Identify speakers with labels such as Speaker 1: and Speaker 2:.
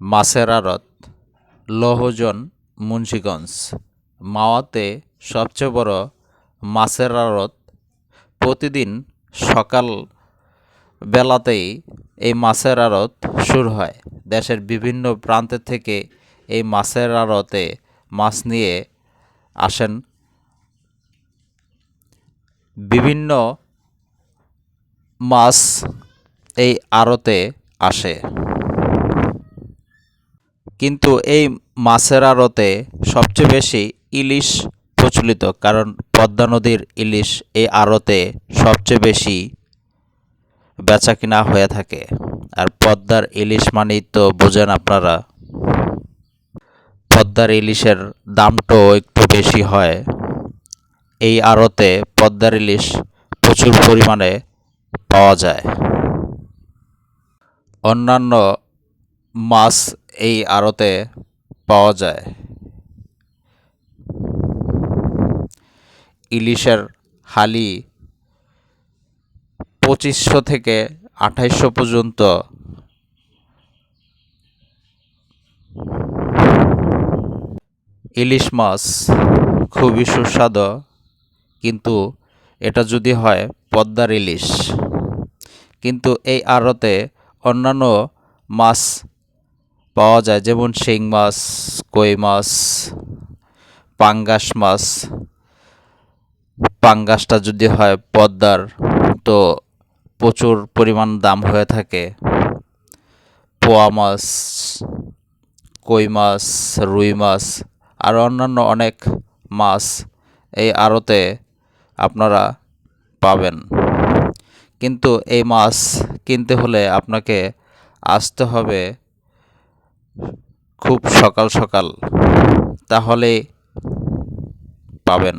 Speaker 1: মাছের আড়ত লৌহজন, মুন্সীগঞ্জ। মাওয়াতে সবচেয়ে বড় মাছের আড়ত প্রতিদিন সকাল বেলাতেই এই মাছের আড়ত শুরু হয়। দেশের বিভিন্ন প্রান্ত থেকে এই মাছের আড়তে মাছ নিয়ে আসেন। বিভিন্ন মাছ এই আড়তে আসে। কিন্তু এই মাছের আড়তে সবচেয়ে বেশি ইলিশ প্রচলিত, কারণ পদ্মা নদীর ইলিশ এই আড়তে সবচেয়ে বেশি বেচা কিনা হয়ে থাকে। আর পদ্মার ইলিশ মানেই তো বোঝেন আপনারা, পদ্মার ইলিশের দামটাও একটু বেশি হয়। এই আড়তে পদ্মার ইলিশ প্রচুর পরিমাণে পাওয়া যায়। অন্যান্য মাছ এই আড়তে পাওয়া যায়। ইলিশের হালি পঁচিশশো থেকে আঠাইশশো পর্যন্ত। ইলিশ মাছ খুবই সুস্বাদু, কিন্তু এটা যদি হয় পদ্মার ইলিশ। কিন্তু এই আড়তে অন্যান্য মাছ পাওয়া যায়, যেমন শিং মাছ, কই মাছ, পাঙ্গাস মাছ। পাঙ্গাসটা যদি হয় পদ্মার, তো প্রচুর পরিমাণ দাম হয়ে থাকে। পোয়া মাছ, কই মাছ, রুই মাছ, আর অন্যান্য অনেক মাছ এই আড়তে আপনারা পাবেন। কিন্তু এই মাছ কিনতে হলে আপনাকে আসতে হবে খুব সকাল সকাল তাহলে পাবেন।